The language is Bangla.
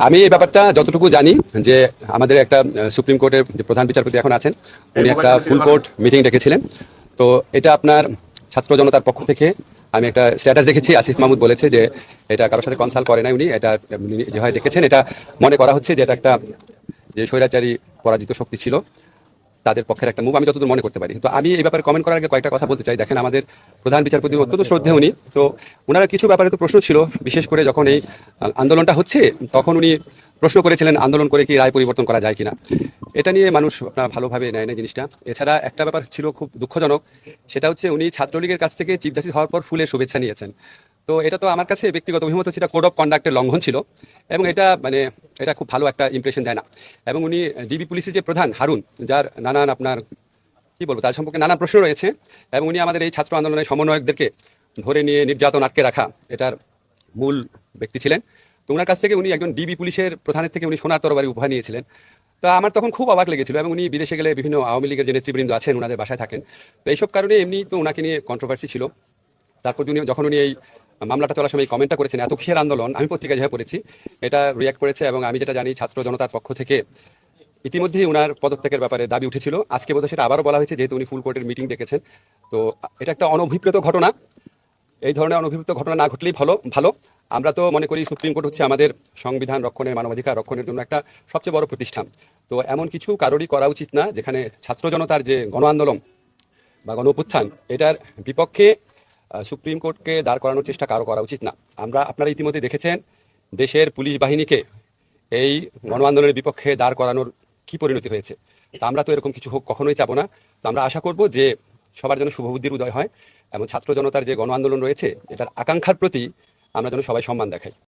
আমি এই ব্যাপারটা যতটুকু জানি যে আমাদের একটা সুপ্রিম কোর্টের যে প্রধান বিচারপতি এখন আছেন উনি একটা ফুল কোর্ট মিটিং ডেকেছিলেন। তো এটা আপনার ছাত্র জনতার পক্ষ থেকে আমি একটা স্ট্যাটাস দেখেছি আসিফ মাহমুদ বলেছে যে এটা কারোর সাথে কনসাল্ট করে নাই উনি এটা যেভাবে দেখেছেন এটা মনে করা হচ্ছে যে এটা একটা যে স্বৈরাচারী পরাজিত শক্তি ছিল। তাদের পক্ষের একটা মুভ আমি যতদূর মনে করতে পারি। তো আমি এই ব্যাপারে কমেন্ট করার আগে কয়েকটা কথা বলতে চাই। দেখেন, আমাদের প্রধান বিচারপতি অত্যন্ত শ্রদ্ধে উনি। তো ওনারা কিছু ব্যাপারে তো প্রশ্ন ছিল, বিশেষ করে যখন এই আন্দোলনটা হচ্ছে, তখন উনি প্রশ্ন করেছিলেন আন্দোলন করে কি রায় পরিবর্তন করা যায় কিনা। এটা নিয়ে মানুষ আপনার ভালোভাবে নেয় না জিনিসটা। এছাড়া একটা ব্যাপার ছিল খুব দুঃখজনক, সেটা হচ্ছে উনি ছাত্রলীগের কাছ থেকে চিফ জাস্টিস হওয়ার পর ফুলের শুভেচ্ছা নিয়েছেন। তো এটা তো আমার কাছে ব্যক্তিগত অভিমত এটা কোড অফ কন্ডাক্টের লঙ্ঘন ছিল। এবং এটা মানে এটা খুব ভালো একটা ইমপ্রেশন দেয় না। এবং উনি ডিবি পুলিশের যে প্রধান হারুন, যার নানান আপনার, কি বলব, তার সম্পর্কে নানা প্রশ্ন রয়েছে, এবং উনি আমাদের এই ছাত্র আন্দোলনের সমন্বয়কদেরকে ধরে নিয়ে নির্যাতন আটকে রাখা, এটার মূল ব্যক্তি ছিলেন। তো ওনার কাছ থেকে উনি একজন ডিবি পুলিশের প্রধানের থেকে উনি সোনার তরবারি উপহার নিয়েছিলেন। তো আমার তখন খুব অবাক লেগেছিল, এবং উনি বিদেশে গেলে বিভিন্ন আওয়ামী লীগের যে নেতৃবৃন্দ আছেন ওনাদের বাসায় থাকেন। তো এইসব কারণে এমনি তো ওনাকে নিয়ে কন্ট্রোভার্সি ছিল। তারপর উনি, যখন উনি এই মামলাটা চলার সময় কমেন্টটা করেছেন, এত কিসের আন্দোলন? আমি পত্রিকায় যেভাবে পড়েছি, এটা রিয়াক্ট করেছে এবং আমি যেটা জানি ছাত্র জনতার পক্ষ থেকে, ইতিমধ্যেই ওনার পদত্যাগের ব্যাপারে দাবি উঠেছিল। আজকে বোধহয় সেটা আবারও বলা হয়েছে, যেহেতু উনি ফুল কোর্টের মিটিং ডেকেছেন তো এটা একটা অনভিপ্রেত ঘটনা। এই ধরনের অনভিপ্রেত ঘটনা না ঘটলেই ভালো ভালো। আমরা তো মনে করি সুপ্রিম কোর্ট হচ্ছে আমাদের সংবিধান রক্ষণের, মানবাধিকার রক্ষণের জন্য একটা সবচেয়ে বড় প্রতিষ্ঠান। তো এমন কিছু কারোরই করা উচিত না, যেখানে ছাত্র জনতার যে গণ আন্দোলন বা গণ এটার বিপক্ষে সুপ্রিম কোর্টকে দাঁড় করানোর চেষ্টা কারও করা উচিত না। আমরা আপনারা ইতিমধ্যে দেখেছেন, দেশের পুলিশ বাহিনীকে এই গণ আন্দোলনের বিপক্ষে দাঁড় করানোর কী পরিণতি হয়েছে। তা আমরা তো এরকম কিছু হোক কখনোই চাবো না। তো আমরা আশা করব যে সবার যেন শুভবুদ্ধির উদয় হয় এবং ছাত্র জনতার যে গণ আন্দোলন রয়েছে, এটার আকাঙ্ক্ষার প্রতি আমরা যেন সবাই সম্মান দেখাই।